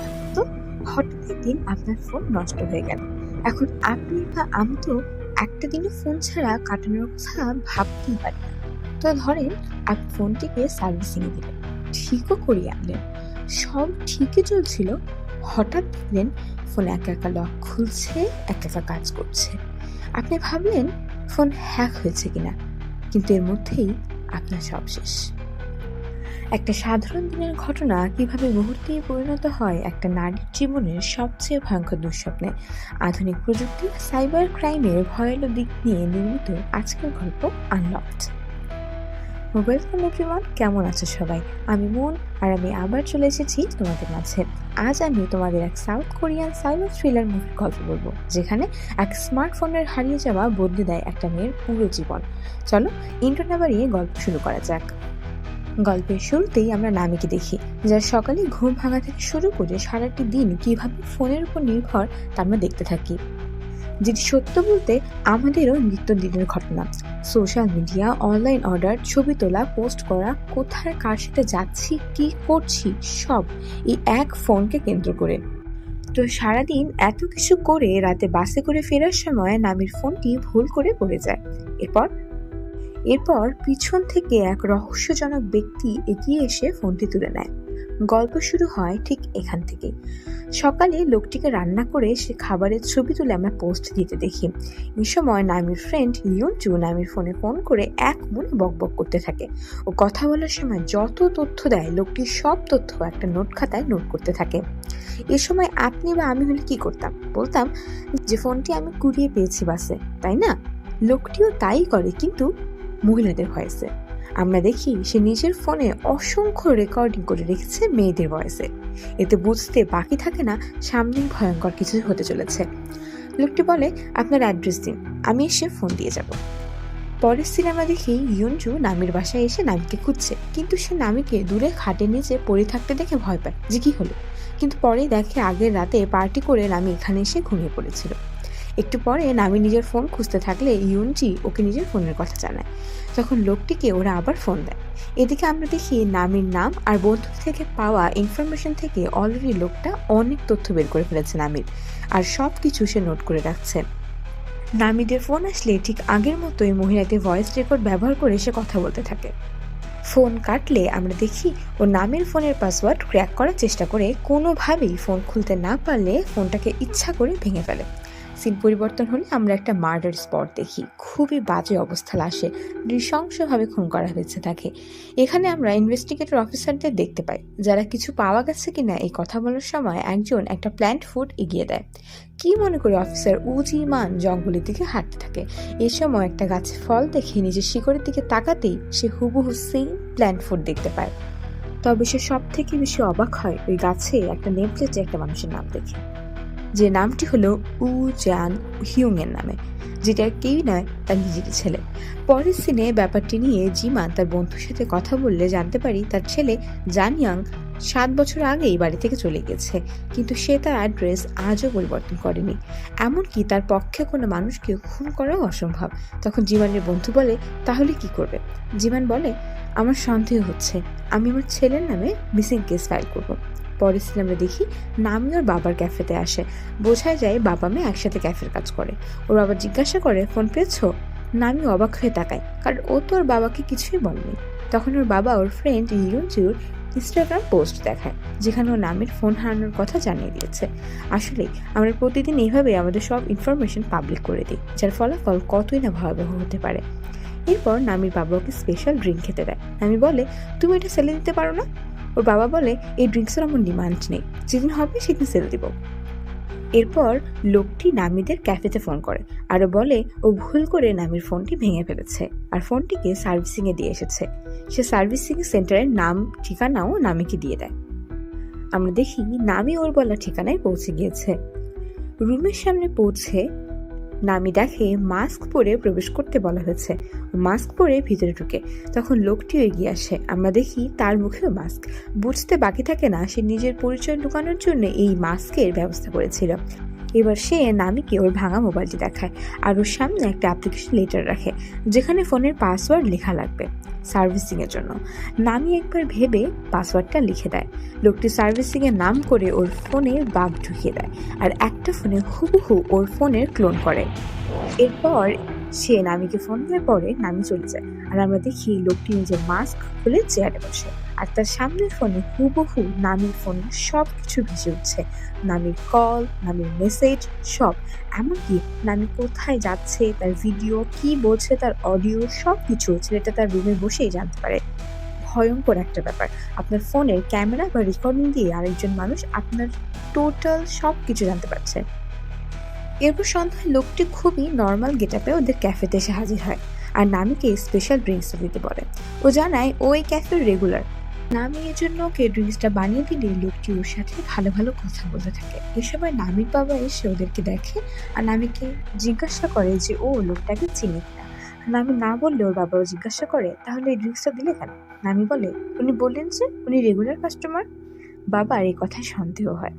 ভাবুন তো হঠাৎ একদিন আপনার ফোন নষ্ট হয়ে গেল। এখন আপনি বা আমি তো একটা দিনও ফোন ছাড়া কাটানোর কথা ভাবতেই পারি না। তো ধরেন, আপনি ফোনটিকে সার্ভিসিং দিলেন, ঠিকও করিয়ে আনলেন, সব ঠিকই চলছিল, হঠাৎ দেখলেন ফোন একা একা লক খুলছে, একা একা কাজ করছে। আপনি ভাবলেন ফোন হ্যাক হয়েছে কিনা, কিন্তু এর মধ্যেই আপনার সব শেষ। একটা সাধারণ দিনের ঘটনা কীভাবে মুহূর্তেই পরিণত হয় একটা নারীর জীবনের সবচেয়ে ভয়ঙ্কর দুঃস্বপ্নে? আধুনিক প্রযুক্তি, সাইবার ক্রাইমের ভয়ালো দিক নিয়ে নির্মিত আজকের গল্প আনলকড ওয়েলকাম এভরিওয়ান কেমন আছো সবাই? আমি মন আর আমি আবার চলে এসেছি তোমাদের মাঝে। আজ আমি তোমাদের এক সাউথ কোরিয়ান সাইবার থ্রিলার মুভির গল্প বলব, যেখানে এক স্মার্টফোনের হারিয়ে যাওয়া বদলে দেয় একটা মেয়ের পুরো জীবন। চলো ইন্টার না বাড়িয়ে গল্প শুরু করা যাক। গল্পের শুরুতেই আমরা নামিকে দেখি, যার সকালে ঘুম ভাঙা থেকে শুরু করে সারাটি দিন কীভাবে ফোনের উপর নির্ভর তা আমরা দেখতে থাকি। যেটি সত্য বলতে আমাদেরও নিত্যদিনের ঘটনা। সোশ্যাল মিডিয়া, অনলাইন অর্ডার, ছবি তোলা, পোস্ট করা, কোথায়, কার সাথে যাচ্ছি, কি করছি, সব এই এক ফোনকে কেন্দ্র করে। তো সারাদিন এত কিছু করে রাতে বাসে করে ফেরার সময় নামির ফোনটি ভুল করে পড়ে যায়। এরপর এরপর পিছন থেকে এক রহস্যজনক ব্যক্তি এগিয়ে এসে ফোনটি তুলে নেয়। গল্প শুরু হয় ঠিক এখান থেকে। সকালে লোকটিকে রান্না করে সে খাবারের ছবি তুলে আমরা পোস্ট দিতে দেখি। এই সময় নামির ফ্রেন্ড ইয়ঞ্চু নামির ফোনে ফোন করে এক মনে বকবক করতে থাকে। ও কথা বলার সময় যত তথ্য দেয়, লোকটি সব তথ্য একটা নোট খাতায় নোট করতে থাকে। এ সময় আপনি বা আমি হলে কি করতাম? বলতাম যে, ফোনটি আমি কুড়িয়ে পেয়েছি বাসে। তাই না? লোকটিও তাই করে, কিন্তু মহিলাদের ভয়েসে আমরা দেখি সে নিজের ফোনে অসংখ্য রেকর্ডিং করে রেখেছে মেয়েদের ভয়েসে এতে বুঝতে বাকি থাকে না সামনে ভয়ঙ্কর কিছু হতে চলেছে। লোকটি বলে, আপনার অ্যাড্রেস দিন, আমি এসে ফোন দিয়ে যাব। পরের সিনেমা দেখি ইয়ঞ্জু নামির বাসায় এসে নামিকে খুঁজছে। কিন্তু সে নামিকে দূরে খাটে নিচে পড়ে থাকতে দেখে ভয় পায় যে কি হলো। কিন্তু পরে দেখে আগের রাতে পার্টি করে নামি এখানে এসে ঘুমিয়ে পড়েছিল। একটু পরে নামি নিজের ফোন খুঁজতে থাকলে ইউনজি ওকে নিজের ফোনের কথা জানায়। তখন লোকটিকে ওরা আবার ফোন দেয়। এদিকে আমরা দেখি নামির নাম আর বন্ধু থেকে পাওয়া ইনফরমেশন থেকে অলরেডি লোকটা অনেক তথ্য বের করে ফেলেছে নামির, আর সব কিছু সে নোট করে রাখছে। নামিদের ফোন আসলে ঠিক আগের মতোই মহিলাদের ভয়েস রেকর্ড ব্যবহার করে সে কথা বলতে থাকে। ফোন কাটলে আমরা দেখি ও নামের ফোনের পাসওয়ার্ড ক্র্যাক করার চেষ্টা করে কোনোভাবেই ফোন খুলতে না পারলে ফোনটাকে ইচ্ছা করে ভেঙে ফেলে। সিন পরিবর্তন হলে আমরা একটা মার্ডার স্পট দেখি। খুবই বাজে অবস্থা লাশে। নৃশংসভাবে খুন করা হয়েছে তাকে। এখানে আমরা ইনভেস্টিগেটর অফিসারদের দেখতে পাই, যারা কিছু পাওয়া গেছে কিনা এই কথা বলার সময় একজন একটা প্ল্যান্ট ফুড এগিয়ে দেয়। কি মনে করে অফিসার উজি মান জঙ্গলের দিকে হাঁটতে থাকে? এ সময় একটা গাছে ফল দেখে নিজের শিকড়ের দিকে তাকাতেই সে হুবহু সেম প্ল্যান্ট ফুড দেখতে পায়। তবে সে সব থেকে বেশি অবাক হয় ওই গাছে একটা নেম প্লেটে একটা মানুষের নাম দেখে। যে নামটি হলো উ জান হিউং এর নামে, যেটা কেউই নয়, তার নিজের ছেলে। পরের সিনে ব্যাপারটি নিয়ে জিমান তার বন্ধুর সাথে কথা বললে জানতে পারি তার ছেলে জানয়াং সাত বছর আগেই বাড়ি থেকে চলে গেছে, কিন্তু সে তার অ্যাড্রেস আজও পরিবর্তন করেনি। এমনকি তার পক্ষে কোনো মানুষকে খুন করাও অসম্ভব। তখন জীবনের বন্ধু বলে, তাহলে কি করবে? জীবন বলে, আমার সন্দেহ হচ্ছে, আমি আমার ছেলের নামে মিসিং কেস ফাইল করব। পরের সিনে আমরা দেখি নামি ওর বাবার ক্যাফেতে আসে। বোঝা যায় বাবা মেয়ে একসাথে ক্যাফের কাজ করে। ওর বাবা জিজ্ঞাসা করে, ফোন পেয়েছ? নামি অবাক হয়ে তাকায়, কারণ ও তো ওর বাবাকে কিছুই বলেনি। তখন ওর বাবা ওর ফ্রেন্ড ইরুনজিউর ইনস্টাগ্রাম পোস্ট দেখায়, যেখানে ও নামের ফোন হারানোর কথা জানিয়ে দিয়েছে। আসলে আমরা প্রতিদিন এইভাবে আমাদের সব ইনফরমেশন পাবলিক করে দিই, যার ফলাফল কতই না ভয়াবহ হতে পারে। এরপর নামির বাবা ওকে স্পেশাল ড্রিঙ্ক খেতে দেয়। নামি বলে, তুমি এটা সেলে দিতে পারো না? ওর বাবা বলে, এই ড্রিঙ্কসের আমার ডিমান্ড নেই। যেদিন হবে সেদিন সেল দিব। এরপর লোকটি নামিদের ক্যাফেতে ফোন করে। আর বলে, ও ভুল করে নামির ফোনটি ভেঙে ফেলেছে আর ফোনটিকে সার্ভিসিংয়ে দিয়ে এসেছে। সে সার্ভিসিং সেন্টারের নাম, ঠিকানাও নামিকে দিয়ে দেয়। আমরা দেখি নামি ওর বলা ঠিকানায় পৌঁছে গিয়েছে। রুমের সামনে পৌঁছে নামি দেখে মাস্ক পরে প্রবেশ করতে বলা হয়েছে। মাস্ক পরে ভিতরে ঢুকে। তখন লোকটিও এগিয়ে আসে। আমরা দেখি তার মুখেও মাস্ক। বুঝতে বাকি থাকে না, সে নিজের পরিচয় ঢুকানোর জন্য এই মাস্কের ব্যবস্থা করেছিল। এবার সে নামিকে ওর ভাঙা মোবাইলটি দেখায় আর ওর সামনে একটা অ্যাপ্লিকেশন লেটার রাখে, যেখানে ফোনের পাসওয়ার্ড লেখা লাগবে সার্ভিসিংয়ের জন্য। নামি একবার ভেবে পাসওয়ার্ডটা লিখে দেয়। লোকটি সার্ভিসিংয়ের নাম করে ওর ফোনে বাগ ঢুকিয়ে দেয় আর একটা ফোনে হুবহু ওর ফোনের ক্লোন করে। এরপর সে নামিকে ফোন দিয়ে পরে নামি চলে যায় আর আমরা দেখি লোকটি নিজের মাস্ক খুলে চেয়ারে বসে। আর তার সামনের ফোনে হুবহু নামির ফোন সব কিছু ভেসে উঠছে। নামির কল নামির মেসেজ, সব। এমনকি নামি কোথায় যাচ্ছে, তার ভিডিও, কি বলছে তার অডিও সব কিছু ছেলেটা তার রুমে বসেই জানতে পারে। ভয়ঙ্কর একটা ব্যাপার। আপনার ফোনের ক্যামেরা বা রেকর্ডিং দিয়ে আরেকজন মানুষ আপনার টোটাল সব কিছু জানতে পারছে। এরপর সন্ধ্যায় লোকটি খুবই নর্মাল গেট আপে ওদের ক্যাফেতে এসে হাজির হয়। আর নামিকে স্পেশাল ড্রিঙ্কস দিতে বলে। ও জানায়, ও এই ক্যাফের রেগুলার নামি এর জন্য কেড্রিংসটা বানিয়ে দিলে লোকটি ওর সাথে ভালো ভালো কথা বলে থাকে। এ সময় নামির বাবা এসে ওদেরকে দেখে আর নামিকে জিজ্ঞাসা করে যে, ও, লোকটাকে চিনে কিনা নামি না বললে ওর বাবাও জিজ্ঞাসা করে, তাহলে এই ড্রিঙ্কসটা দিলে কেন? নামি বলে, উনি বললেন যে, উনি রেগুলার কাস্টমার বাবার এই কথায় সন্দেহ হয়।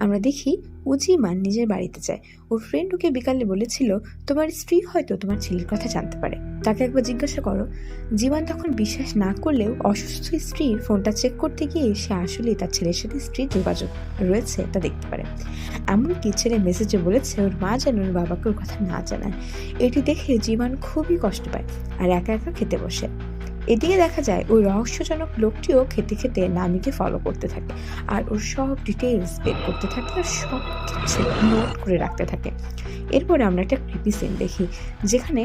আমরা দেখি উজিমান নিজের বাড়িতে যায়। ওর ফ্রেন্ড ওকে বিকালে বলেছিল, তোমার স্ত্রী হয়তো তোমার ছেলের কথা জানতে পারে। তাকে একবার জিজ্ঞাসা করো। জীবন তখন বিশ্বাস না করলেও অসুস্থ স্ত্রীর ফোনটা চেক করতে গিয়ে সে আসলেই তার ছেলের সাথে স্ত্রীর যোগাযোগ রয়েছে, তা দেখতে পারে। এমনকি ছেলে মেসেজে বলেছে, ওর মা যেন ওর বাবাকে ওর কথা না জানায়। এটি দেখে জীবন খুবই কষ্ট পায় আর একা একা খেতে বসে। এদিকে দেখা যায় ওই রহস্যজনক লোকটিও খেতে খেতে নানিকে ফলো করতে থাকে আর ওর সব ডিটেলস বের করতে থাকে আর সব কিছু নোট করে রাখতে থাকে। এরপরে আমরা একটা ক্রিপি সিন দেখি, যেখানে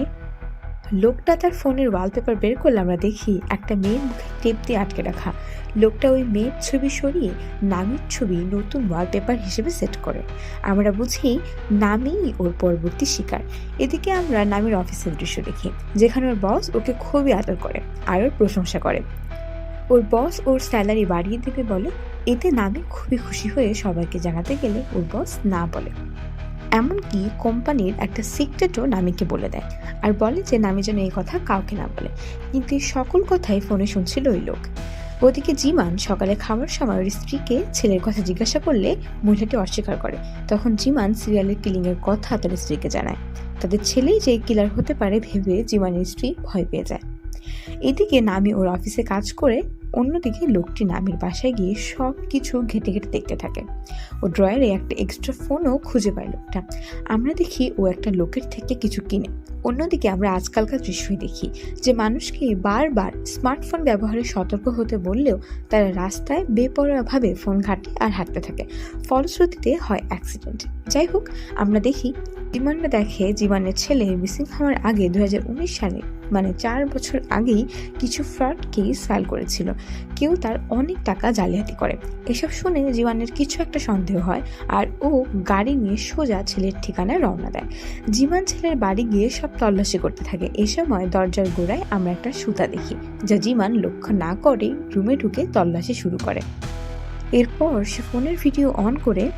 লোকটা তার ফোনের ওয়ালপেপার বের করলে আমরা দেখি একটা মেয়ের মুখে টেপ দিয়ে আটকে রাখা। লোকটা ওই মেয়ের ছবি সরিয়ে নামির ছবি নতুন ওয়ালপেপার হিসেবে সেট করে। আমরা বুঝি নামিই ওর পরবর্তী শিকার। এদিকে আমরা নামের অফিসের দৃশ্য দেখি, যেখানে ওর বস ওকে খুবই আদর করে আর ওর প্রশংসা করে। ওর বস ওর স্যালারি বাড়িয়ে দেবে বলে, এতে নামে খুবই খুশি হয়ে সবাইকে জানাতে গেলে ওর বস না বলে। এমনকি কোম্পানির একটা সিক্রেটও নামিকে বলে দেয়। আর বলে যে নামি যেন এই কথা কাউকে না বলে। কিন্তু এই সকল কথাই ফোনে শুনছিল ওই লোক। ওদিকে জিমান সকালে খাওয়ার সময় ওর স্ত্রীকে ছেলের কথা জিজ্ঞাসা করলে মহিলাটি অস্বীকার করে। তখন জিমান সিরিয়ালের কিলিং এর কথা তার স্ত্রীকে জানায়। তাদের ছেলেই যে কিলার হতে পারে ভেবে জিমানের স্ত্রী ভয় পেয়ে যায়। এদিকে নামি ওর অফিসে কাজ করে অন্যদিকে লোকটি নামির বাসায় গিয়ে সব কিছু ঘেটে ঘেটে দেখতে থাকে। ও ড্রয়ারে একটা এক্সট্রা ফোনও খুঁজে পায় লোকটা। আমরা দেখি ও একটা লোকের থেকে কিছু কিনে। অন্যদিকে আমরা আজকালকার দৃশ্যই দেখি যে মানুষকে বারবার স্মার্টফোন ব্যবহারে সতর্ক হতে বললেও তারা রাস্তায় বেপরোয়াভাবে ফোন ঘাটে আর হাঁটতে থাকে। ফলশ্রুতিতে হয় অ্যাক্সিডেন্ট যাই হোক, আমরা দেখি জীবনটা দেখে জীবনের ছেলে মিসিং হওয়ার আগে দু হাজার উনিশ সালে মানে চার বছর আগেই কিছু ফ্রড কেস ফাইল করেছিল। কেউ তার অনেক টাকা জালিয়াতি করে। এসব শুনে জীবনের কিছু একটা সন্দেহ হয় আর ও গাড়ি নিয়ে সোজা ছেলের ঠিকানায় রওনা দেয়। জীবন ছেলের বাড়ি গিয়ে সব তল্লাশি করতে থাকে। এ সময় দরজার গোড়ায় আমরা একটা সুতা দেখি, যা জীবন লক্ষ্য না করেই রুমে ঢুকে তল্লাশি শুরু করে। এরপর সে ফোনের ভিডিও অন করে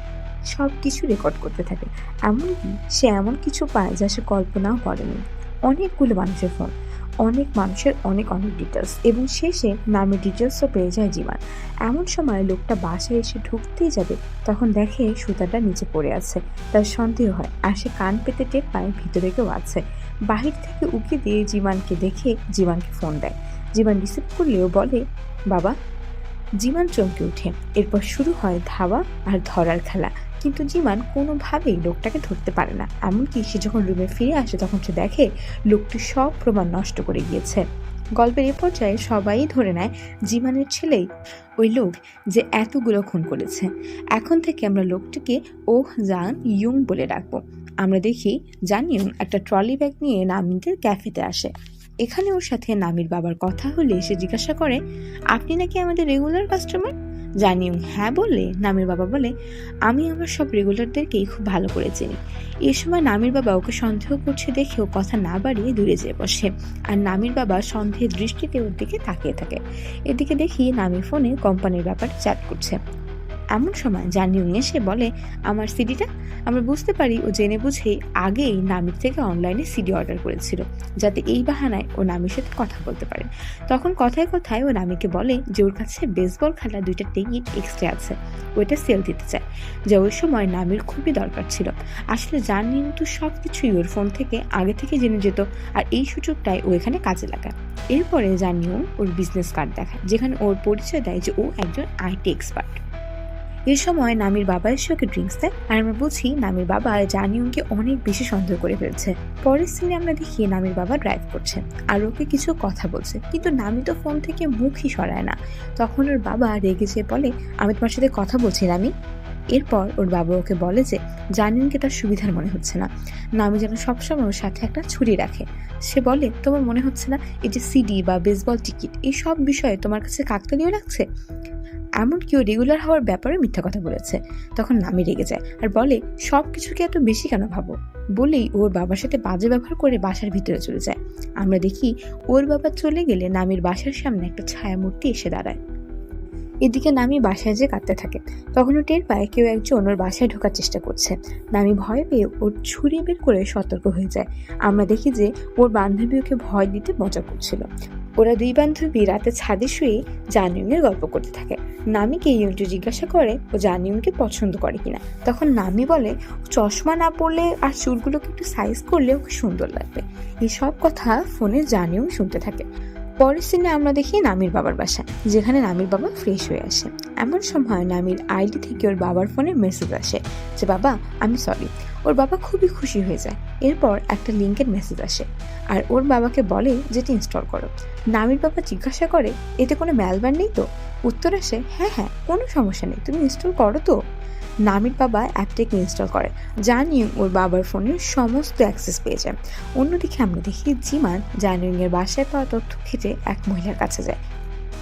সব কিছু রেকর্ড করতে থাকে। এমনকি সে এমন কিছু পায় যা সে কল্পনাও করেনি। অনেকগুলো মানুষের ফোন। অনেক মানুষের অনেক অনেক ডিটেলস এবং শেষে নামের ডিটেলসও পেয়ে যায় জীবন। এমন সময় লোকটা বাসায় এসে ঢুকতেই যাবে, তখন দেখে সুতাটা নিচে পড়ে আছে, তার সন্দেহ হয়, আর সে কান পেতে টের পায় ভিতরে কেউ আছে। বাহির থেকে উকি দিয়ে জীবানকে দেখে জীবানকে ফোন দেয়। জীবান রিসিভ করলেও বলে, বাবা। জীবান চমকে ওঠে। এরপর শুরু হয় ধাওয়া আর ধরার খেলা। কিন্তু জিমান কোনোভাবেই লোকটাকে ধরতে পারে না। এমনকি সে যখন রুমে ফিরে আসে, তখন সে দেখে লোকটি সব প্রমাণ নষ্ট করে গিয়েছে। গল্পের এ পর্যায়ে সবাই ধরে নেয় জিমানের ছেলেই ওই লোক যে এতগুলো খুন করেছে। এখন থেকে আমরা লোকটিকে ওহ জান ইয়ুং বলে ডাকবো। আমরা দেখি জান একটা ট্রলি ব্যাগ নিয়ে নামিদের ক্যাফেতে আসে। এখানে ওর সাথে নামির বাবার কথা হলে সে জিজ্ঞাসা করে, আপনি নাকি আমাদের রেগুলার কাস্টমার? জানিও। হ্যাঁ বলে নামির বাবা বলে, আমি আমার সব রেগুলারদেরকেই খুব ভালো করে চিনি। এ সময় নামির বাবা ওকে সন্দেহ করছে দেখে ও কথা না বাড়িয়ে দূরে যেয়ে বসে। আর নামির বাবা সন্দেহের দৃষ্টিতে ওর দিকে তাকিয়ে থাকে। এদিকে দেখি নামির ফোনে কোম্পানির ব্যাপারে চ্যাট করছে। এমন সময় জানিউং এসে বলে, আমার সিডিটা আমরা বুঝতে পারি ও জেনে বুঝেই আগেই নামির থেকে অনলাইনে সিডি অর্ডার করেছিল, যাতে এই বাহানায় ও নামির সাথে কথা বলতে পারে। তখন কথায় কথায় ও নামিকে বলে যে ওর কাছে বেসবল খেলা দুইটা টিকিট এক্সট্রা আছে, ওইটা সেল দিতে চায়, যা ওই সময় নামির খুবই দরকার ছিল। আসলে জানিন তো সব কিছুই ওর ফোন থেকে আগে থেকে জেনে যেত আর এই সুযোগটাই ও এখানে কাজে লাগায়। এরপরে জানিও ওর বিজনেস কার্ড দেখায়, যেখানে ওর পরিচয় দেয় যে ও একজন আইটি এক্সপার্ট এ সময় নামির বাবা এসে ওকে ড্রিঙ্কস দেয় আর আমরা বুঝি নামির বাবা জানিউকে অনেক বেশি সন্দেহ করে ফেলছে। পরের সিনে আমরা দেখি নামির বাবা ড্রাইভ করছে আর ওকে কিছু কথা বলছে। কিন্তু নামি তো ফোন থেকে মুখই সরায় না। তখন ওর বাবা রেগে যেয়ে বলে, আমি তোমার সাথে কথা বলছি, নামি। এরপর ওর বাবা ওকে বলে যে জানিনকে তার সুবিধার মনে হচ্ছে না। নামি যেন সবসময় ওর সাথে একটা ছুরি রাখে। সে বলে, তোমার মনে হচ্ছে না এই যে সিডি বা বেসবল টিকিট এই সব বিষয়ে তোমার কাছে কাকতালীয় লাগছে? এমন কেউ রেগুলার হওয়ার ব্যাপারে মিথ্যা কথা বলেছে। তখন নামি রেগে যায় আর বলে, সব কিছুকে এত বেশি কেন ভাবো? বলেই ওর বাবার সাথে বাজে ব্যবহার করে বাসার ভিতরে চলে যায়। আমরা দেখি ওর বাবা চলে গেলে নামির বাসার সামনে একটা ছায়ামূর্তি এসে দাঁড়ায়। এদিকে নামি বাসায় যে কাঁদতে থাকে। তখন ও টের পায় কেউ একজন ওর বাসায় ঢোকার চেষ্টা করছে। নামি ভয় পেয়ে ওর ছুরি বের করে সতর্ক হয়ে যায়। আমরা দেখি যে ওর বান্ধবী ওকে ভয় দিতে মজা করছিল। ওরা দুই বান্ধবী রাতে ছাদে শুয়ে জানিউনের গল্প করতে থাকে। নামিকে ইউন্টু জিজ্ঞাসা করে, ও জানিউনকে পছন্দ করে কিনা? তখন নামি বলে চশমা না পরলে আর চুলগুলোকে একটু সাইজ করলে ওকে সুন্দর লাগবে। এই সব কথা ফোনে জানিউন শুনতে থাকে। পরের সিনে আমরা দেখি নামির বাবার বাসা, যেখানে নামির বাবা ফ্রেশ হয়ে আসে। এমন সময় নামির আইডি থেকে ওর বাবার ফোনে মেসেজ আসে যে, বাবা, আমি সরি ওর বাবা খুবই খুশি হয়ে যায়। এরপর একটা লিঙ্কের মেসেজ আসে আর ওর বাবাকে বলে যেটি ইনস্টল করো। নামির বাবা জিজ্ঞাসা করে, এতে কোনো ম্যালবার নেই তো? উত্তর আসে হ্যাঁ হ্যাঁ কোনো সমস্যা নেই, তুমি ইনস্টল করো তো। নামির বাবা অ্যাপটিকে ইনস্টল করে জানিয়ে ওর বাবার ফোনের সমস্ত অ্যাক্সেস পেয়ে যায়। অন্যদিকে আমরা দেখি জিমান জানুইংয়ের বাসায় পাওয়া তথ্য খেতে এক মহিলার কাছে যায়।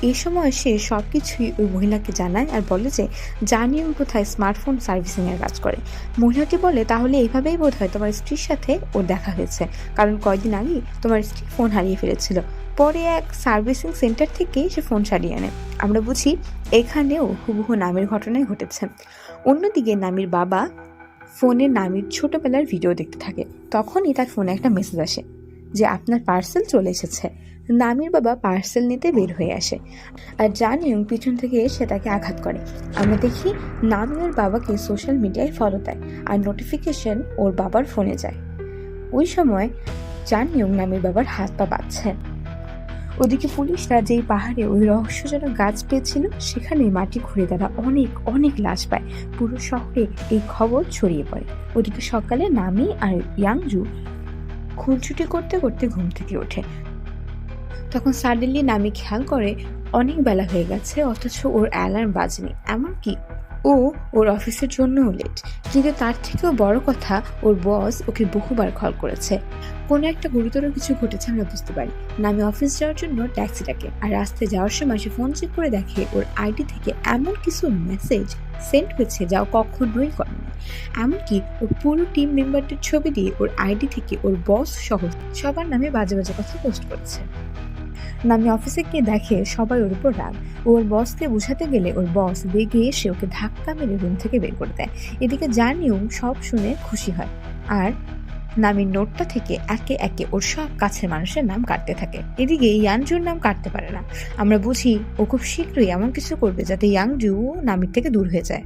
এই সময় সে সব কিছুই ওই মহিলাকে জানায় আর বলে যে জানিউং কোথায় স্মার্টফোন সার্ভিসিংয়ের কাজ করে। মহিলাটি বলে, তাহলে এইভাবেই বোধ হয় তোমার স্ত্রীর সাথে ওর দেখা হয়েছে। কারণ কয়দিন আগেই তোমার স্ত্রী ফোন হারিয়ে ফেলেছিল। পরে এক সার্ভিসিং সেন্টার থেকে সে ফোন সারিয়ে আনে। আমরা বুঝি এখানেও হুবহু নামের ঘটনাই ঘটেছে। অন্যদিকে নামির বাবা ফোনে নামির ছোটবেলার ভিডিও দেখতে থাকে। তখনই তার ফোনে একটা মেসেজ আসে। যে আপনার পার্সেল চলে এসেছে। নামির বাবা পার্সেল নিতে বের হয়ে আসে আর জানিয়ং পিছন থেকে এসে তাকে আঘাত করে। আমরা দেখি নামি ওর বাবাকে সোশ্যাল মিডিয়ায় ফলো দেয় আর নোটিফিকেশন ওর বাবার ফোনে যায়। ওই সময় জানিয়ং নামির বাবার হাত পা বাঁধছে। ওদিকে পুলিশরা যেই পাহাড়ে ওই রহস্যজনক গাছ পেয়েছিল সেখানে মাটি খুঁড়ে তারা অনেক অনেক লাশ পায়। পুরো শহরে এই খবর ছড়িয়ে পড়ে। ওদিকে সকালে নামি আর ইয়াংজু খুনছুটি করতে করতে ঘুম থেকে ওঠে। তখন সাডেনলি নামি খেয়াল করে অনেক বেলা হয়ে গেছে, অথচ ওর অ্যালার্ম বাজেনি। এমনকি ও ওর অফিসের জন্যও লেট কিন্তু তার থেকেও বড় কথা ওর বস ওকে বহুবার কল করেছে। কোনো একটা গুরুতর কিছু ঘটেছে আমরা বুঝতে পারি। নামি অফিস যাওয়ার জন্য ট্যাক্সি ডাকে আর রাস্তায় যাওয়ার সময় সে ফোন চেক করে দেখে ওর আইডি থেকে এমন কিছু মেসেজ সেন্ড হয়েছে যা কখনোই করেনি। এমনকি ওর পুরো টিম মেম্বারটির ছবি দিয়ে ওর আইডি থেকে ওর বস সহ সবার নামে বাজে বাজে কথা পোস্ট করেছে। নামি অফিসে গিয়ে দেখে সবাই ওর উপর রাগ। ওর বসকে বোঝাতে গেলে ওর বস বেগে এসে ওকে ধাক্কা মেরে রুম থেকে বের করে দেয়। এদিকে জানিও সব শুনে খুশি হয়। আর নামির নোটটা থেকে একে একে ওর সব কাছের মানুষের নাম কাটতে থাকে। এদিকে ইয়াংজুর নাম কাটতে পারে না। আমরা বুঝি ও খুব শীঘ্রই এমন কিছু করবে যাতে ইয়াংজু নামির থেকে দূর হয়ে যায়।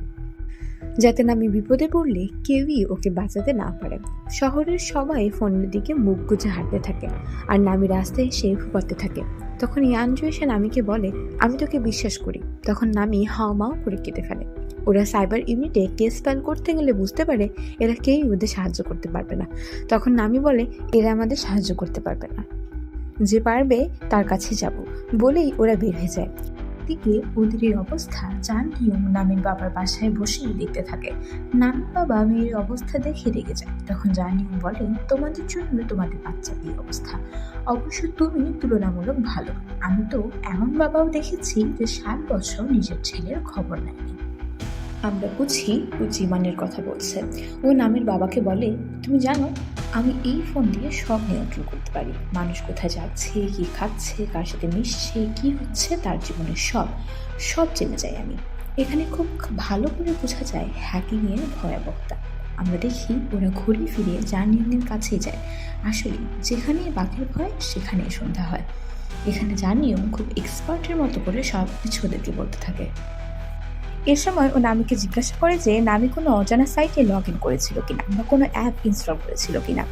যাতে নামি বিপদে পড়লে কেউই ওকে বাঁচাতে না পারে। শহরের সবাই ফোনের দিকে মুখ গুজে হাঁটতে থাকে আর নামি রাস্তায় এসে ফুপাতে থাকে। তখন ইয়ানজু এসে নামিকে বলে, আমি তোকে বিশ্বাস করি। তখন নামি হাও মাও করে কেটে ফেলে। ওরা সাইবার ইউনিটে কেস ফাইল করতে গেলে বুঝতে পারে এরা কেউই ওদের সাহায্য করতে পারবে না। তখন নামি বলে, এরা আমাদের সাহায্য করতে পারবে না। যে পারবে তার কাছে যাব। বলেই ওরা বের হয়ে যায়। দিকে এই অবস্থা চান ইয়ং নামের বাবার বাসায় বসেই দেখতে থাকে। নামিন বাবা মেয়ের অবস্থা দেখে রেগে যায়। তখন জান ইয়ং বলেন তোমাদের জন্য তোমাদের বাচ্চার এই অবস্থা। অবশ্য তুমি তুলনামূলক ভালো। আমি তো এমন বাবাও দেখেছি যে সাত বছর নিজের ছেলের খবর নেয়নি। আমরা বুঝি ও জিমানের কথা বলছে। ও নামের বাবাকে বলে, তুমি জানো, আমি এই ফোন দিয়ে সব নিয়ন্ত্রণ করতে পারি। মানুষ কোথায় যাচ্ছে, কি খাচ্ছে, কার সাথে মিশছে, কি হচ্ছে, তার জীবনের সব সব জেনে যাই আমি। এখানে খুব ভালো করে বোঝা যায় হ্যাকিং এর ভয়াবহতা। আমরা দেখি ওরা ঘুরে ফিরে জার্নিংয়ের কাছেই যায়। আসলে যেখানে বাঘের ভয় সেখানে সন্ধ্যা হয়। এখানে জানিও খুব এক্সপার্টের মতো করে সব কিছু ওদেরকে বলতে থাকে। এ সময় ও নামিকে জিজ্ঞাসা করে যে নামি কোনো অজানা সাইটে লগ ইন করেছিল কিনা বা কোনো অ্যাপ ইনস্টল করেছিল কিনা?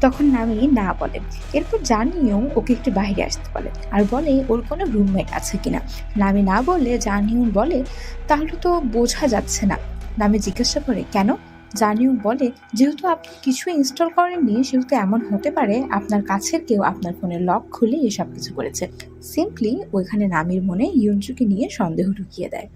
তখন নামি না বলে। এরপর জানিও ওকে একটু বাইরে আসতে বলে আর বলে, ওর কোনো রুমমেট আছে কিনা? নামি না বলে জানিও বলে, তাহলে তো বোঝা যাচ্ছে না। নামি জিজ্ঞাসা করে, কেন? জানিও বলে, যেহেতু আপনি কিছু ইনস্টল করেননি, সেহেতু এমন হতে পারে আপনার কাছের কেউ আপনার ফোনের লক খুলে এসব কিছু করেছে। সিম্পলি ওইখানে নামির মনে ইয়ঞ্জুকে নিয়ে সন্দেহ ঢুকিয়ে দেয়।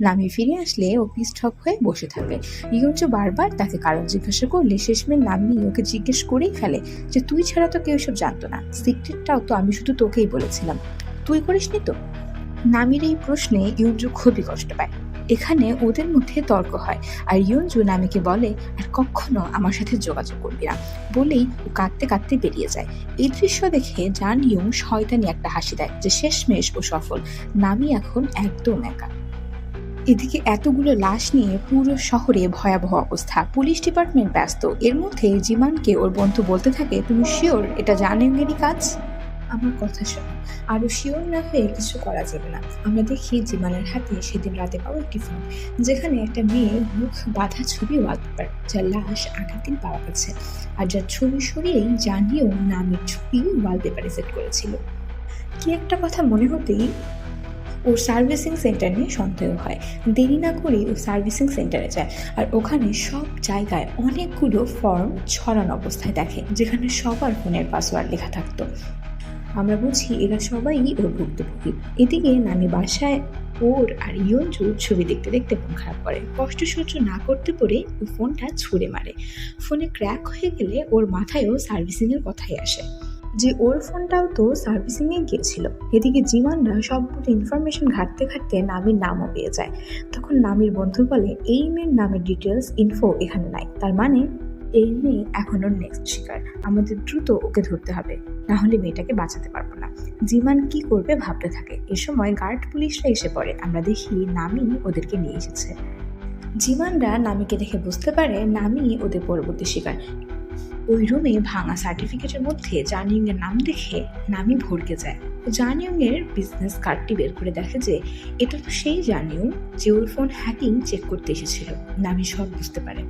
নামি ফিরে আসলে ও পিস্টক হয়ে বসে থাকে ইয়ঞ্জু বারবার তাকে কারণ জিজ্ঞাসা করলে শেষমেশ নামি ওকে জিজ্ঞেস করেই ফেলে যে, তুই ছাড়া তো কেউ সব জানতো না। সিক্রেটটাও তো আমি শুধু তোকেই বলেছিলাম। তুই করিসনি তো? নামির এই প্রশ্নে ইয়ঞ্জু খুবই কষ্ট পায়। এখানে ওদের মধ্যে তর্ক হয় আর ইয়ঞ্জু নামিকে বলে, আর কখনো আমার সাথে যোগাযোগ করবি না। বলেই ও কাঁদতে কাঁদতে বেরিয়ে যায়। এই দৃশ্য দেখে জান ইয়ং শয়তানি একটা হাসি দেয় যে, শেষমেশ ও সফল। নামি এখন একদম একা। এদিকে এতগুলো লাশ নিয়ে পুরো শহরে ভয়াবহ অবস্থা। পুলিশ ডিপার্টমেন্ট ব্যস্ত। এর মধ্যে জিমানকে ওর বন্ধু বলতে থাকে, তুমি শিওর এটা জানেঙ্গেরই কাজ? আমার কথা শোনো। আরও শিওর না হয়ে কিছু করা যাবে না। আমরা দেখি জিমানের হাতে সেদিন রাতে পাওয়া একটি ফোন, যেখানে একটা মেয়ের মুখ বাঁধা ছবি ওয়ালপেপার যার লাশ আগের দিন পাওয়া গেছে আর যার ছবি সরিয়েই জানিয়েও নামের ছবি ওয়ালপেপারে সেট করেছিল। কি একটা কথা মনে হতেই ওর সার্ভিসিং সেন্টার নিয়ে সন্দেহ হয়। দেরি না করে ও সার্ভিসিং সেন্টারে যায় আর ওখানে সব জায়গায় অনেকগুলো ফর্ম ছড়ানো অবস্থায় দেখে, যেখানে সবার ফোনের পাসওয়ার্ড লেখা থাকতো। আমরা বুঝি এরা সবাই ওর ভুক্তভোগী। এদিকে নানি বাসায় ওর আর ইয়ঞ্জুর ছবি দেখতে দেখতে মন খারাপ করে। কষ্ট সহ্য না করতে পেরে ও ফোনটা ছুঁড়ে মারে। ফোনে ক্র্যাক হয়ে গেলে ওর মাথায়ও সার্ভিসিংয়ের কথাই আসে। যে ওর ফোনটাও তো সার্ভিসিংয়ে গিয়েছিল। এদিকে জিমানরা সবগুলো ইনফরমেশন ঘাটতে ঘাটতে নামির নামও পেয়ে যায়। তখন নামির বন্ধু বলে, এই মেয়ের নামের ডিটেলস ইনফো এখানে নাই। তার মানে এই মেয়ে এখন ওর নেক্সট শিকার। আমাদের দ্রুত ওকে ধরতে হবে। না হলে মেয়েটাকে বাঁচাতে পারব না। জিমান কি করবে ভাবতে থাকে। এ সময় গার্ড পুলিশরা এসে পড়ে। আমরা দেখি নামি ওদেরকে নিয়ে এসেছে। জিমানরা নামিকে দেখে বুঝতে পারে নামি ওদের পরবর্তী শিকার। ওই রুমে ভাঙা সার্টিফিকেটের মধ্যে জানিং এর নাম দেখে নামি ভরকে যায়। জানিউং এর বিজনেস কার্ডটি বের করে দেখে যে, এটা তো সেই জানিউং যে ওর ফোন হ্যাকিং চেক করতে এসেছিল। নামি সব বুঝতে পারে।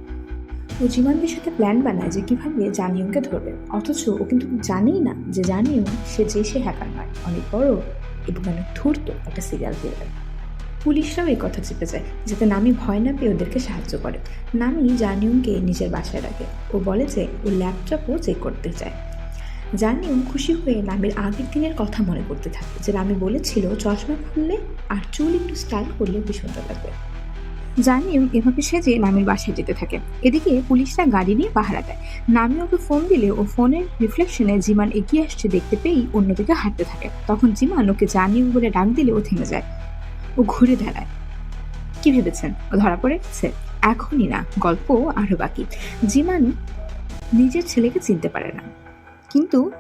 ও জিমানদের সাথে প্ল্যান বানায় যে কীভাবে জানিউংকে ধরবে। অথচ ও কিন্তু জানেই না যে জানিউং সে যে সে হ্যাকার নয়। অনেক বড় এবং অনেক ধূর্ত একটা সিরিয়াল কিলার পুলিশরাও এই কথা চেপে যায়, যাতে নামি ভয় না পেয়ে ওদেরকে সাহায্য করে। নামি জানিউংকে নিজের বাসায় রাখে। ও বলে যে ও ল্যাপটপও চেক করতে চায়। জানিউং খুশি হয়ে নামের আগের দিনের কথা মনে করতে থাকে, যে নামি বলেছিল, চশমা খুললে আর চুল একটু স্টাইল করলে সুন্দর লাগবে। জানিউং এভাবে সেজে নামের বাসায় যেতে থাকে। এদিকে পুলিশরা গাড়ি নিয়ে পাহারা দেয়। নামি ওকে ফোন দিলে ও ফোনের রিফ্লেকশনে জিমান এগিয়ে আসছে দেখতে পেয়েই অন্যদিকে হাঁটতে থাকে। তখন জিমান ওকে জানিউং বলে ডাক দিলে ও থেমে যায়। ও ঘুরে দাঁড়ায়। কি ভেবেছেন? ও ধরা পড়েছে? এখনই না, গল্প আরও বাকি। জিমান নিজের ছেলেকে চিনতে পারে না। কিন্তু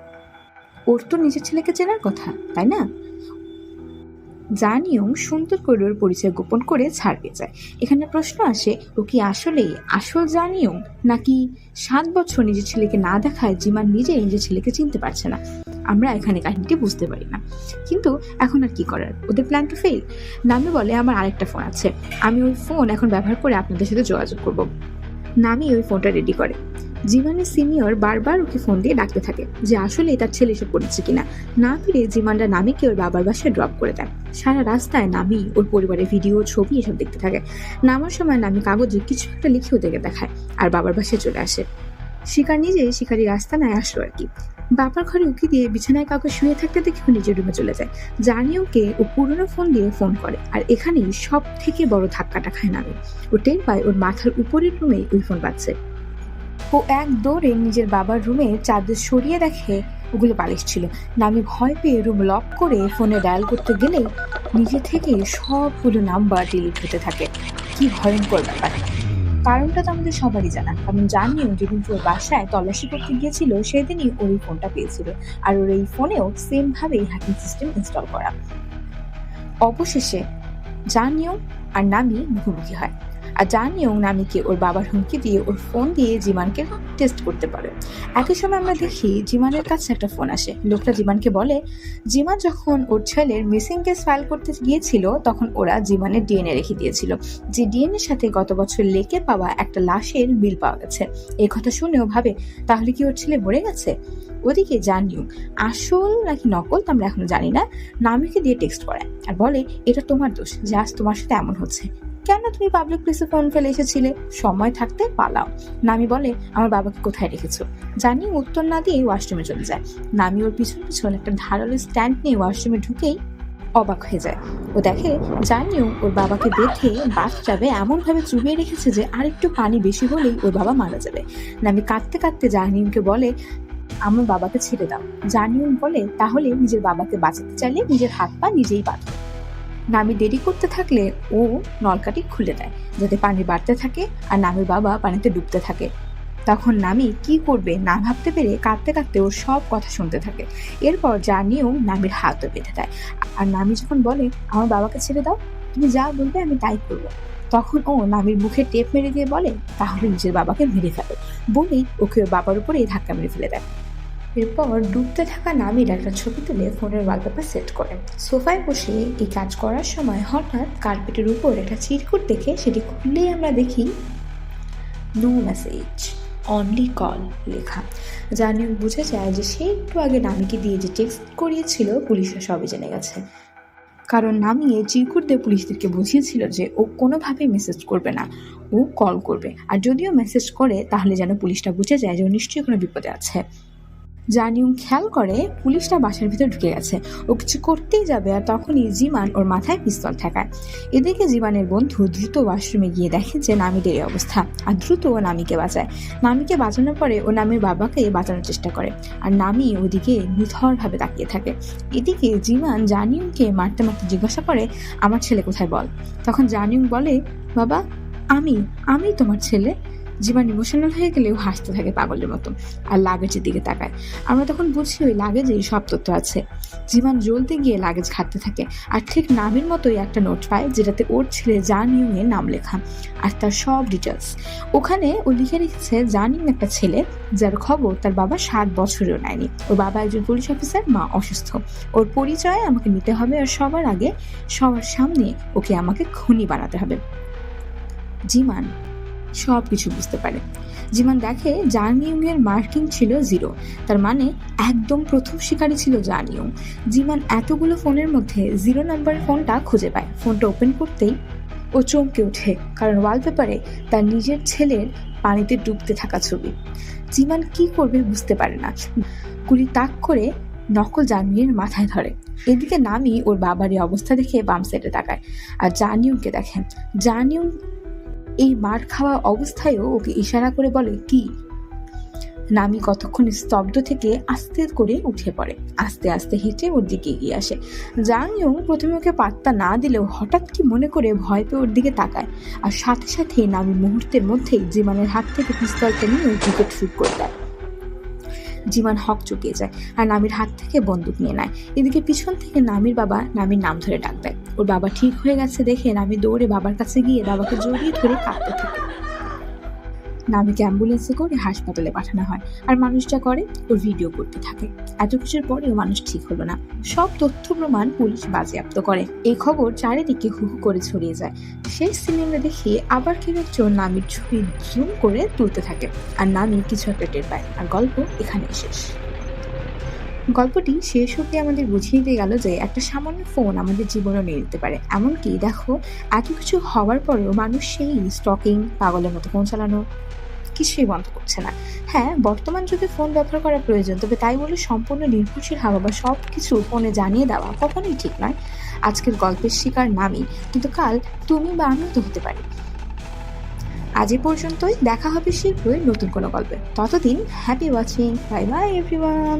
ওর তো নিজের ছেলেকে চেনার কথা, তাই না? জানিও, সুন্দর করে ওর পরিচয় গোপন করে ছাড় পেয়ে যায়। এখানে প্রশ্ন আসে, ও কি আসলেই আসল জানিও, নাকি সাত বছর নিজের ছেলেকে না দেখায় জিমান নিজেই নিজের ছেলেকে চিনতে পারছে না? আমরা এখানে কাহিনীটি বুঝতে পারি না। কিন্তু এখন আর কি করার? ওদের প্ল্যান তো ফেল নামি বলে, আমার আরেকটা ফোন আছে। আমি ওই ফোন এখন ব্যবহার করে আপনাদের সাথে যোগাযোগ করব। নামি ওই ফোনটা রেডি করে। জিমানের সিনিয়র বারবার ওকে ফোন দিয়ে ডাকতে থাকে যে আসলে তার ছেলে এসে পড়েছে কিনা। না ফিরে জিমানরা নামিকে ওর বাবার বাসায় ড্রপ করে দেয়। সারা রাস্তায় নামি ওর পরিবারের ভিডিও ছবি এসব দেখতে থাকে। নামার সময় নামি কাগজে কিছু একটা লিখে ওদেরকে দেখায় আর বাবার বাসায় চলে আসে। শিকার নিজে শিকারি রাস্তা নেয় আসলো আর কি। বাবার ঘরে উকি দিয়ে বিছানায় কাউকে শুয়ে থাকতে দেখে ও নিজের রুমে চলে যায়। জানিয়ে ওকে ও পুরনো ফোন দিয়ে ফোন করে আর এখানেই সব থেকে বড় ধাক্কাটা খায় নামে। ও টের পায় ওর মাথার উপরের রুমেই ওই ফোন পাচ্ছে ও এক দৌড়ে নিজের বাবার রুমে চাদর সরিয়ে দেখে ওগুলো বালিশ ছিল। নামি ভয় পেয়ে রুম লক করে ফোনে ডায়াল করতে গেলেই নিজে থেকে সবগুলো নাম্বার ডিলিট হতে থাকে। কি ভয়ঙ্কর ব্যাপার। কারণটা তো আমাদের সবারই জানা। কারণ জানিও যেদিন ওর বাসায় তল্লাশি করতে গিয়েছিল, সেদিনই ওর এই ফোনটা পেয়েছিল আর ওর এই ফোনেও সেম ভাবেই হ্যাকিং সিস্টেম ইনস্টল করা। অবশেষে জানিও আর নামি মুখোমুখি হয়। আর জানিও নামিকে ওর বাবার হুমকি দিয়ে ওর ফোন দিয়ে জিমানকে টেস্ট করতে পারে। একই সময় আমরা দেখি জিমানের কাছে একটা ফোন আসে। লোকটা জিমানকে বলে জিমান যখন ওর ছেলের মিসিং কেস ফাইল করতে গিয়েছিল তখন ওরা জিমানের ডিএনএ রেখে দিয়েছিল। যে ডিএনএর সাথে গত বছর লেকে পাওয়া একটা লাশের বিল পাওয়া গেছে। এই কথা শুনেও ভাবে তাহলে কি ওর ছেলে মরে গেছে? ওদিকে জানিও আসল নাকি নকল তা আমরা এখনও জানি না। নামিকে দিয়ে টেক্সট করে আর বলে এটা তোমার দোষ যে আজ তোমার সাথে এমন হচ্ছে। কেন তুমি পাবলিক প্লেসে ফোন ফেলে এসেছিলে? সময় থাকতে পালাও। নামি বলে, আমার বাবাকে কোথায় রেখেছো? জানি উত্তর না দিয়ে ওয়াশরুমে চলে যায়। নামি ওর পিছন পিছন একটা ধারালো স্ট্যান্ড নিয়ে ওয়াশরুমে ঢুকেই অবাক হয়ে যায়। ও দেখে, জানিও, ওর বাবাকে বেঁধে বাস যাবে এমন চুবিয়ে রেখেছে যে আর একটু পানি বেশি হলেই ওর বাবা মারা যাবে। নামি কাঁদতে কাঁদতে জানিউকে বলে, আমার বাবাকে ছেড়ে দাও। জানিউন বলে, তাহলে নিজের বাবাকে বাঁচাতে চাইলে নিজের হাত পা নিজেই বাঁধো। নামি দেরি করতে থাকলে ও নলকাটি খুলে দেয়, যাতে পানি বাড়তে থাকে আর নামির বাবা পানিতে ডুবতে থাকে। তখন নামি কি করবে না ভাবতে পেরে কাঁদতে কাঁদতে ওর সব কথা শুনতে থাকে। এরপর যা নিয়েও নামির হাতও বেঁধে দেয়। আর নামি যখন বলে, আমার বাবাকে ছেড়ে দাও, তুমি যা বলবে আমি তাই করব। তখন ও নামির মুখে টেপ মেরে দিয়ে বলে, তাহলে নিজের বাবাকে মেরে ফেলো। বলেই ওকে ওর বাবার উপরে এই ধাক্কা মেরে ফেলে দেয়। এরপর ডুবতে থাকা নামির একটা ছবি তুলে ফোনের ওয়ালপেপার সেট করে। সোফায় বসে এই কাজ করার সময় হঠাৎ কার্পেটের উপর একটা চিরকুট দেখে সেটি খুললেই আমরা দেখি নো মেসেজ অনলি কল লেখা। জানিও বুঝে যায় যে সে একটু আগে নামিকে দিয়ে যে টেক্সট করিয়েছিল, পুলিশরা সবই জেনে গেছে। কারণ নামিয়ে চিরকুট দিয়ে পুলিশদেরকে বুঝিয়েছিল যে ও কোনোভাবেই মেসেজ করবে না, ও কল করবে। আর যদিও মেসেজ করে, তাহলে যেন পুলিশটা বুঝে যায় যে ও নিশ্চয়ই কোনো বিপদে আছে। জানিউং খেয়াল করে, পুলিশটা বাসার ভিতর ঢুকে গেছে। ও কিছু করতেই যাবে আর তখনই জিমান ওর মাথায় পিস্তল ঠেকায়। এদিকে জিমানের বন্ধু দ্রুত ওয়াশরুমে গিয়ে দেখে যে নামিদের এই অবস্থা আর দ্রুত ও নামিকে বাঁচায়। নামিকে বাঁচানোর পরে ও নামির বাবাকে বাঁচানোর চেষ্টা করে আর নামি ওদিকে নিথরভাবে তাকিয়ে থাকে। এদিকে জিমান জানিউংকে মারতে মারতে জিজ্ঞাসা করে, আমার ছেলে কোথায় বল? তখন জানিউং বলে, বাবা, আমি আমি তোমার ছেলে? জীবন ইমোশনাল হয়ে গেলেও হাসতে থাকে পাগলের মতো আর লাগেজের দিকে তাকায়। আমরা তখন বুঝি ওই লাগেজেই সব তথ্য আছে। জীবন জ্বলতে গিয়ে লাগেজ ঘাটতে থাকে আর ঠিক নামের মতোই একটা নোট পায় যেটাতে ওর ছেলে জান নাম লেখা আর তার সব ডিটেলস ওখানে ও লিখে রেখেছে, জান একটা ছেলে যার খবর তার বাবা সাত বছরেও নেয়নি। ওর বাবা একজন পুলিশ অফিসার মা অসুস্থ। ওর পরিচয় আমাকে নিতে হবে আর সবার আগে সবার সামনে ওকে আমাকে খুনি বানাতে হবে। জিমান সব কিছু বুঝতে পারে। জিমান দেখে জার্নিউং এর মার্কিং ছিল জিরো। তার মানে একদম প্রথম শিকারী ছিল জার্নিউং জিমান এতগুলো ফোনের মধ্যে জিরো নাম্বারের ফোনটা খুঁজে পায়। ফোনটা ওপেন করতেই ও চমকে ওঠে, কারণ ওয়ালপেপারে তার নিজের ছেলের পানিতে ডুবতে থাকা ছবি। জিমান কি করবে বুঝতে পারে না। কুলি তাক করে নকল জার্নির মাথায় ধরে। এদিকে নামি ওর বাবারই অবস্থা দেখে বাম সাইডে তাকায়। আর জানিউকে দেখেন জানিউ এই মার খাওয়া অবস্থায়ও ওকে ইশারা করে বলে, কি? নামি কতক্ষণ স্তব্ধ থেকে আস্তে করে উঠে পড়ে। আস্তে আস্তে হেঁটে ওর দিকে এগিয়ে আসে। জাং ইয়ং প্রথমে ওকে পাত্তা না দিলেও হঠাৎ কি মনে করে ভয় পেয়ে ওর দিকে তাকায়। আর সাথে সাথে নামি মুহূর্তের মধ্যেই জীবনের হাত থেকে পিস্তলটা নিয়ে ওর উইকেট শুট করে দেয়। জিমান হক চুকিয়ে যায় আর নামির হাত থেকে বন্দুক নিয়ে নেয়। এদিকে পিছন থেকে নামির বাবা নামির নাম ধরে ডাক দেয়। ওর বাবা ঠিক হয়ে গেছে দেখে নামি দৌড়ে বাবার কাছে গিয়ে বাবাকে জড়িয়ে ধরে কাঁদতে থাকে। নামিকে অ্যাম্বুলেন্সে করে হাসপাতালে পাঠানো হয়। আর মানুষ যা করে ওর ভিডিও করতে থাকে। এত কিছুর পরেও মানুষ ঠিক হলো না। সব তথ্য প্রমাণ পুলিশ বাজেয়াপ্ত করে। এই খবর চারিদিকে হু করে ছড়িয়ে যায়। সেই সিনেমা দেখে আবার কেউ একজন নামির ছবি জুম করে তুলতে থাকে। আর নামি কিছু একটা টের পায়। আর গল্প এখানেই শেষ। গল্পটি শেষ হতে আমাদের বুঝিয়ে দিয়ে গেল যে একটা সামান্য ফোন আমাদের জীবনও নিয়ে নিতে পারে। এমনকি দেখো, এত কিছু হওয়ার পরেও মানুষ সেই স্টকিং পাগলের মতো ফোন চালানো কিছুই বন্ধ করছে না। হ্যাঁ বর্তমান যুগে ফোন ব্যবহার করা প্রয়োজন, তবে তাই বলে সম্পূর্ণ নির্ভরশীল হওয়া বা সব কিছু ফোনে জানিয়ে দেওয়া কখনোই ঠিক নয়। আজকের গল্পের শিকার নামই কিন্তু কাল তুমি বা আমিও তো হতে পারি। আজ এ পর্যন্তই, দেখা হবে শীঘ্রই নতুন কোনো গল্পে। ততদিন happy watching bye bye everyone